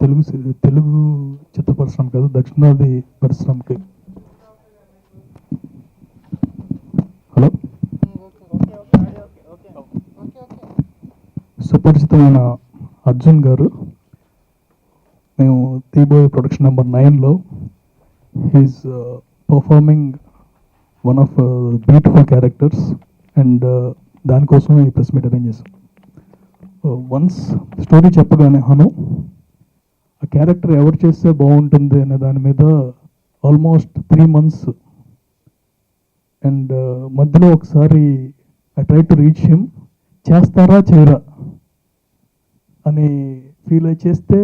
తెలుగు తెలుగు చిత్ర పరిశ్రమ కాదు దక్షిణాది పరిశ్రమకి హలో? సుపరిచితమైన అర్జున్ గారు మేము తీబోయే ప్రొడక్షన్ నెంబర్ నైన్లో. He's performing one of beautiful characters and దానికోసం ఈ ప్రెస్ మీట్ అరేంజ్ చేశాం. వన్స్ స్టోరీ చెప్పగానే హను ఆ క్యారెక్టర్ ఎవరు చేస్తే బాగుంటుంది అనే దాని మీద ఆల్మోస్ట్ త్రీ మంత్స్ అండ్ మధ్యలో ఒకసారి I try to reach him చేస్తారా చేయరా? అని ఫీల్ అయి చేస్తే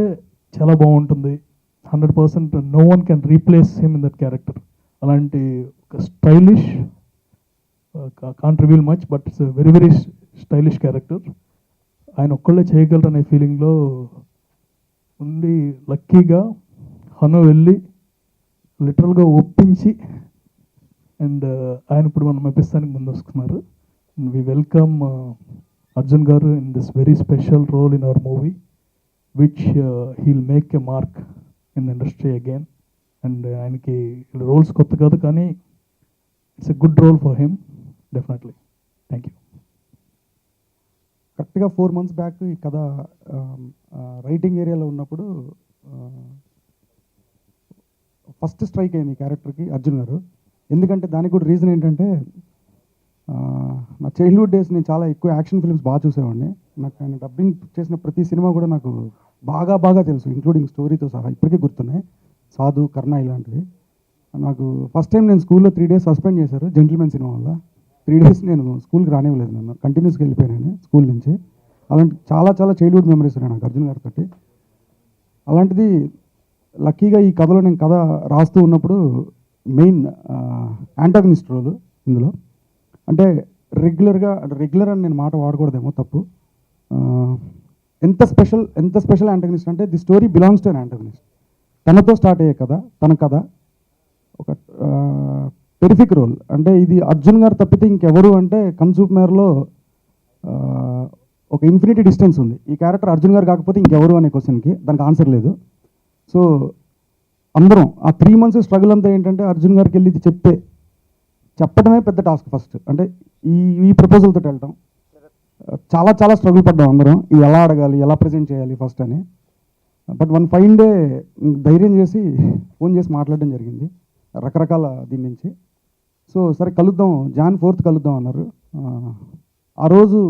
చాలా బాగుంటుంది. Hundred percent no one can replace him in that character అలాంటి ఒక stylish can't reveal much but it's very very stylish character ఆయన ఒక్కళ్ళే చేయగలరు అనే ఫీలింగ్లో ఉండి లక్కీగా హను వెళ్ళి లిటరల్గా ఒప్పించి అండ్ ఆయన ఇప్పుడు మనం మెప్పిస్తానికి ముందు వస్తున్నారు వి వెల్కమ్ అర్జున్ గారు in this very special role in our movie which he'll make a mark in industry again and ఆయనకి రోల్స్ కొత్త కాదు కానీ it's a good role for him definitely thank you కరెక్ట్గా ఫోర్ మంత్స్ బ్యాక్ ఈ కథ writing ఏరియాలో ఉన్నప్పుడు first strike అయింది క్యారెక్టర్కి అర్జున్ గారు. ఎందుకంటే దానికి కూడా రీజన్ ఏంటంటే నా చైల్డ్హుడ్ డేస్ నేను చాలా ఎక్కువ యాక్షన్ ఫిల్మ్స్ బాగా చూసేవాడిని. నాకు ఆయన డబ్బింగ్ చేసిన ప్రతి సినిమా కూడా నాకు బాగా బాగా తెలుసు ఇంక్లూడింగ్ స్టోరీతో సహా ఇప్పటికీ గుర్తున్నాయి. సాధు కర్ణ ఇలాంటివి. నాకు ఫస్ట్ టైం నేను స్కూల్లో త్రీ డేస్ సస్పెండ్ చేశారు జెంటిల్మెన్ సినిమా వల్ల. త్రీ డేస్ నేను స్కూల్కి రానివ్వలేదు నన్ను. కంటిన్యూస్గా వెళ్ళిపోయాను స్కూల్ నుంచి. అలాంటి చాలా చాలా చైల్డ్హుడ్ మెమరీస్ ఉన్నాయి నాకు అర్జున్ గారితో అలాంటిది లక్కీగా ఈ కథలో నేను కథ రాస్తూ ఉన్నప్పుడు మెయిన్ యాంటాగనిస్ట్ రోల్ ఇందులో. అంటే రెగ్యులర్గా రెగ్యులర్ అని నేను మాట వాడకూడదేమో తప్పు. ఎంత స్పెషల్ ఎంత స్పెషల్ యాంటగనిస్ట్ అంటే the story belongs to an antagonist తనతో స్టార్ట్ అయ్యే కథ తన కథ ఒక పెరిఫిక్ రోల్ అంటే ఇది అర్జున్ గారు తప్పితే ఇంకెవరు అంటే కన్సూప్ మేరలో ఒక ఇన్ఫినిటీ డిస్టెన్స్ ఉంది. ఈ క్యారెక్టర్ అర్జున్ గారు కాకపోతే ఇంకెవరు అనే క్వశ్చన్కి దానికి ఆన్సర్ లేదు. సో అందరం ఆ త్రీ మంత్స్ స్ట్రగుల్ అంతా ఏంటంటే అర్జున్ గారికి వెళ్ళి ఇది చెప్తే చెప్పడమే పెద్ద టాస్క్ ఫస్ట్ అంటే ఈ ఈ ప్రపోజల్తో వెళ్ళటం. చాలా చాలా స్ట్రగుల్ పడ్డాం అందరం. ఇది ఎలా అడగాలి ఎలా ప్రజెంట్ చేయాలి ఫస్ట్ అని. బట్ వన్ ఫైన్ డే ధైర్యం చేసి ఫోన్ చేసి మాట్లాడడం జరిగింది. రకరకాల దీని నుంచి. సో సరే కలుద్దాం. జాన్ ఫోర్త్ కలుద్దాం అన్నారు. ఆ, రోజు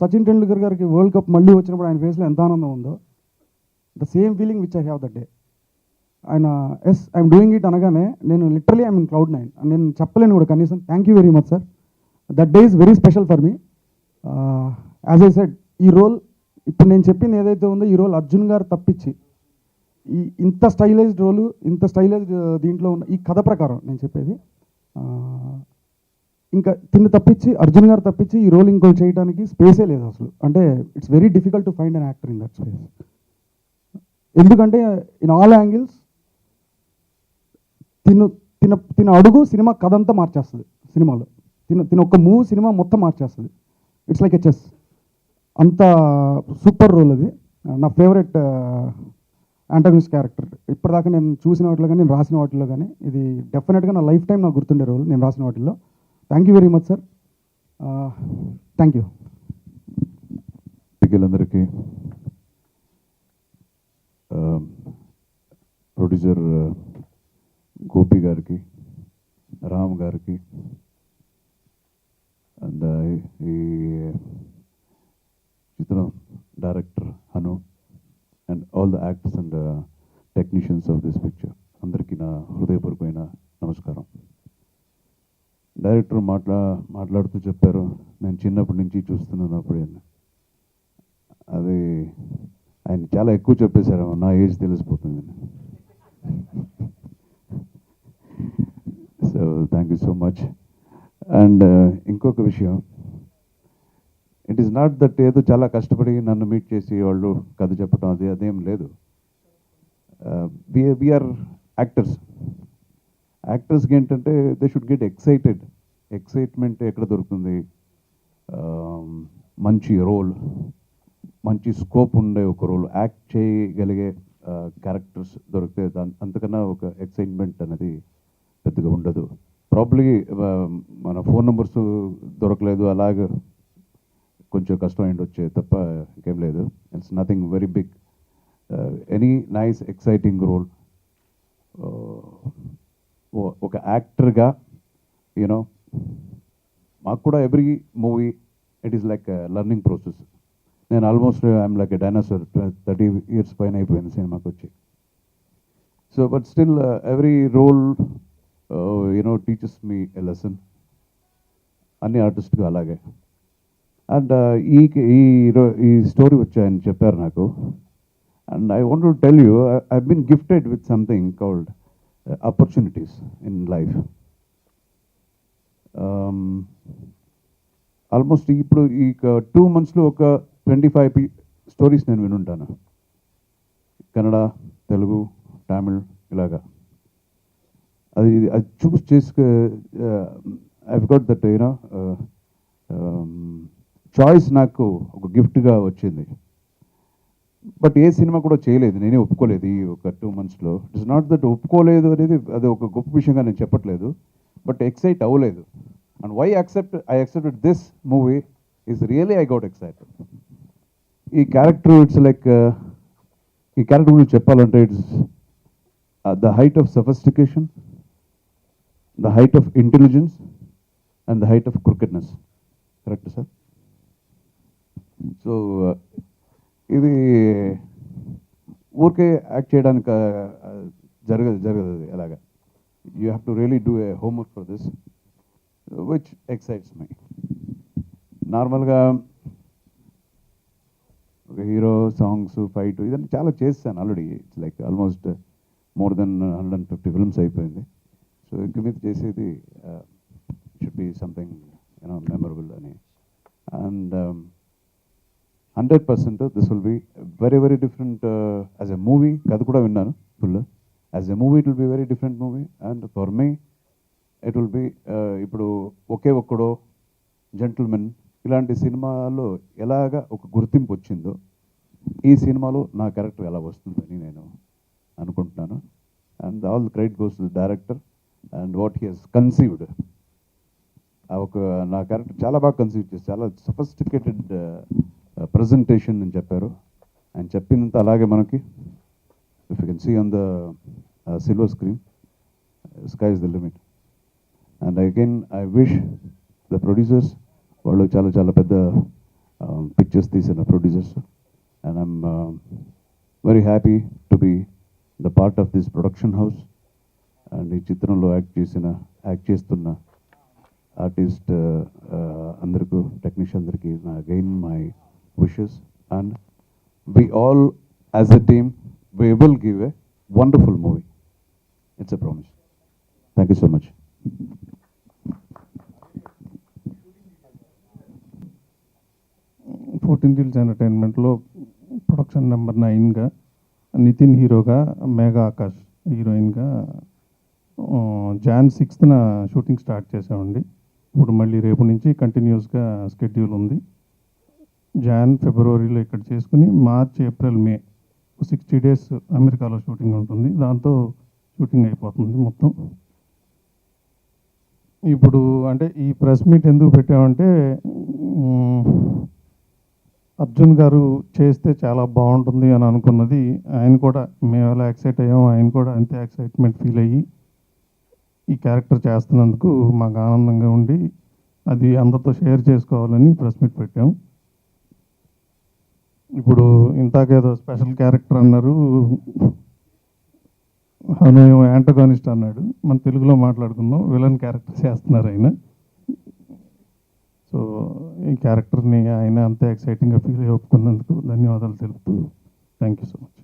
సచిన్ టెండూల్కర్ గారికి వరల్డ్ కప్ మళ్ళీ వచ్చినప్పుడు ఆయన ఫేస్లో ఎంత ఆనందం ఉందో. The same feeling which I have that day ఆయన ఎస్ ఐఎమ్ డూయింగ్ ఇట్ అనగానే నేను literally I'm mean cloud nine నేను చెప్పలేను కూడా కనీసం thank you very much sir that day is very special for me as I said ఈ role ఇప్పుడు నేను చెప్పింది ఏదైతే ఉందో ఈ రోల్ అర్జున్ గారు తప్పించి ఈ ఇంత స్టైలైజ్డ్ రోలు ఇంత స్టైలైజ్డ్ దీంట్లో ఉన్న ఈ కథ ప్రకారం నేను చెప్పేది ఇంకా తిన్ను తప్పించి అర్జున్ గారు తప్పించి ఈ రోల్ ఇంకో చేయడానికి స్పేసే లేదు అసలు. అంటే it's very difficult to find an actor in that space ఎందుకంటే ఇన్ ఆల్ యాంగిల్స్ తిను తిన తిన అడుగు సినిమా కథ అంతా మార్చేస్తుంది సినిమాలో. తిన తిన ఒక్క మూవ్ సినిమా మొత్తం మార్చేస్తుంది. ఇట్స్ లైక్ ఎ చెస్ అంత సూపర్ రోల్ అది. నా ఫేవరెట్ యాంటగనిస్ట్ క్యారెక్టర్ ఇప్పటిదాకా నేను చూసిన వాటిలో కానీ నేను రాసిన వాటిలో కానీ ఇది డెఫినెట్గా నా లైఫ్ టైం నాకు గుర్తుండే రోల్ నేను రాసిన వాటిల్లో. Thank you very much sir thank you పిల్లలందరికీ ప్రొడ్యూసర్ గోపి గారికి రామ్ గారికి అండ్ ఈ చిత్రం director Hanu and all the actors and technicians of this picture అందరికీ నా హృదయపూర్వకమైన నమస్కారం. డైరెక్టర్ మాట్లా మాట్లాడుతూ చెప్పారు. నేను చిన్నప్పటి నుంచి చూస్తున్నాను అప్పుడే. అది ఆయన చాలా ఎక్కువ చెప్పేశారు. నా ఏజ్ తెలిసిపోతుంది. So thank you so much and ఇంకొక విషయం. ఇట్ ఈస్ నాట్ దట్ ఏదో చాలా కష్టపడి నన్ను మీట్ చేసి వాళ్ళు కథ చెప్పడం అది అదేం లేదు. వీఆర్ యాక్టర్స్ యాక్టర్స్కి ఏంటంటే they should get excited excitement ఎక్కడ దొరుకుతుంది? Um, మంచి రోల్ మంచి స్కోప్ ఉండే ఒక రోల్ యాక్ట్ చేయగలిగే uh, క్యారెక్టర్స్ దొరికితే దాని అంతకన్నా ఒక ఎక్సైట్మెంట్ అనేది పెద్దగా ఉండదు. ప్రాబ్లీ uh, మన ఫోన్ నెంబర్స్ దొరకలేదు అలాగే కొంచెం కష్టం అయింది వచ్చే తప్ప ఇంకేం లేదు. It's nothing very big any nice exciting role ఒక యాక్టర్గా యూనో మాకు కూడా every movie it is like learning process నేను almost I'm like a dinosaur thirty years పైన అయిపోయింది సినిమాకి వచ్చి. So but still every role you know teachers me a lesson అన్ని ఆర్టిస్ట్గా అలాగే. అండ్ uh, ఈ ఈ ఈ స్టోరీ వచ్చాయని చెప్పారు నాకు. And I want to tell you I been gifted with something called opportunities in life almost ఇప్పుడు ఈ టూ మంత్స్లో ఒక ట్వంటీ ఫైవ్ స్టోరీస్ నేను వినుంటాను. కన్నడ తెలుగు తమిళ్ ఇలాగా. అది అది చూస్ చేసుకు I got that you know choice నాకు ఒక గిఫ్ట్గా వచ్చింది. బట్ ఏ సినిమా కూడా చేయలేదు. నేనే ఒప్పుకోలేదు ఈ ఒక టూ మంత్స్లో ఇట్స్ నాట్ దట్ ఒప్పుకోలేదు అనేది అది ఒక గొప్ప విషయంగా నేను చెప్పట్లేదు. బట్ ఎక్సైట్ అవ్వలేదు. And why accept I accepted this movie is really I got excited ఈ క్యారెక్టర్ ఇట్స్ లైక్ ఈ క్యారెక్టర్ గురించి చెప్పాలంటే it's the height of sophistication the height of intelligence and the height of crookedness correct sir so ఇది ఊరికే act చేయడానికి జరగదు జరగదు అది అలాగా. You have to really do a homework for this which excites my నార్మల్గా ఒక హీరో సాంగ్స్ ఫైట్ ఇదన్నీ చాలా చేస్తాను already. It's like almost more than hundred and fifty films అయిపోయింది. సో ఇంక మీద చేసేది should be something you know memorable అని and hundred percent this will be very very different as a movie కథ కూడా విన్నాను full. As a movie it will be very different movie and for me it will be ఇప్పుడు ఒకే ఒక్కడో gentlemen ఇలాంటి సినిమాలో ఎలాగ ఒక గుర్తింపు వచ్చిందో ఈ సినిమాలో నా క్యారెక్టర్ ఎలా వస్తుందని నేను అనుకుంటున్నాను. And all krait credit goes to director and what he he's conceived ఆ ఒక నా క్యారెక్టర్ చాలా బాగా కన్సీవ్ చేసి చాలా సఫిస్టికేటెడ్ ప్రజెంటేషన్ అని చెప్పారు. ఆయన చెప్పిందంత అలాగే మనకి if you can see on the silver screen sky is the limit and again I wish the producers వాళ్ళు చాలా చాలా పెద్ద పిక్చర్స్ తీసిన producers and I'm very happy to be the part of this production house and ఈ చిత్రంలో act చేసిన act చేస్తున్న artist అందరికీ టెక్నీషియన్ అందరికీ నా again my wishes and we all as a team we will give a wonderful movie it's a promise. Thank you so much fourteen reels ఎంటర్టైన్మెంట్లో production number నైన్గా నితిన్ హీరోగా మేఘా ఆకాష్ హీరోయిన్గా జాన్ సిక్స్త్న షూటింగ్ స్టార్ట్ చేసామండి ఇప్పుడు మళ్ళీ రేపు నుంచి కంటిన్యూస్గా స్కెడ్యూల్ ఉంది. జాన్ ఫిబ్రవరిలో ఇక్కడ చేసుకుని March April May sixty days అమెరికాలో షూటింగ్ ఉంటుంది. దాంతో షూటింగ్ అయిపోతుంది మొత్తం. ఇప్పుడు అంటే ఈ ప్రెస్ మీట్ ఎందుకు పెట్టామంటే అర్జున్ గారు చేస్తే చాలా బాగుంటుంది అని అనుకున్నది. ఆయన కూడా మేము ఎలా ఎక్సైట్ అయ్యాం ఆయన కూడా అంతే ఎక్సైట్మెంట్ ఫీల్ అయ్యి ఈ క్యారెక్టర్ చేస్తున్నందుకు మాకు ఆనందంగా ఉండి అది అందరితో షేర్ చేసుకోవాలని ప్రెస్ మీట్ పెట్టాం. ఇప్పుడు ఇంతాకేదో స్పెషల్ క్యారెక్టర్ అన్నారు. అను యాంటగానిస్ట్ అన్నాడు. మన తెలుగులో మాట్లాడుకుందాం. విలన్ క్యారెక్టర్ చేస్తున్నారు ఆయన. సో ఈ క్యారెక్టర్ని ఆయన అంతే ఎక్సైటింగ్గా ఫీల్ అయ్యి ఒప్పుకున్నందుకు ధన్యవాదాలు తెలుపుతూ థ్యాంక్ యూ సో మచ్.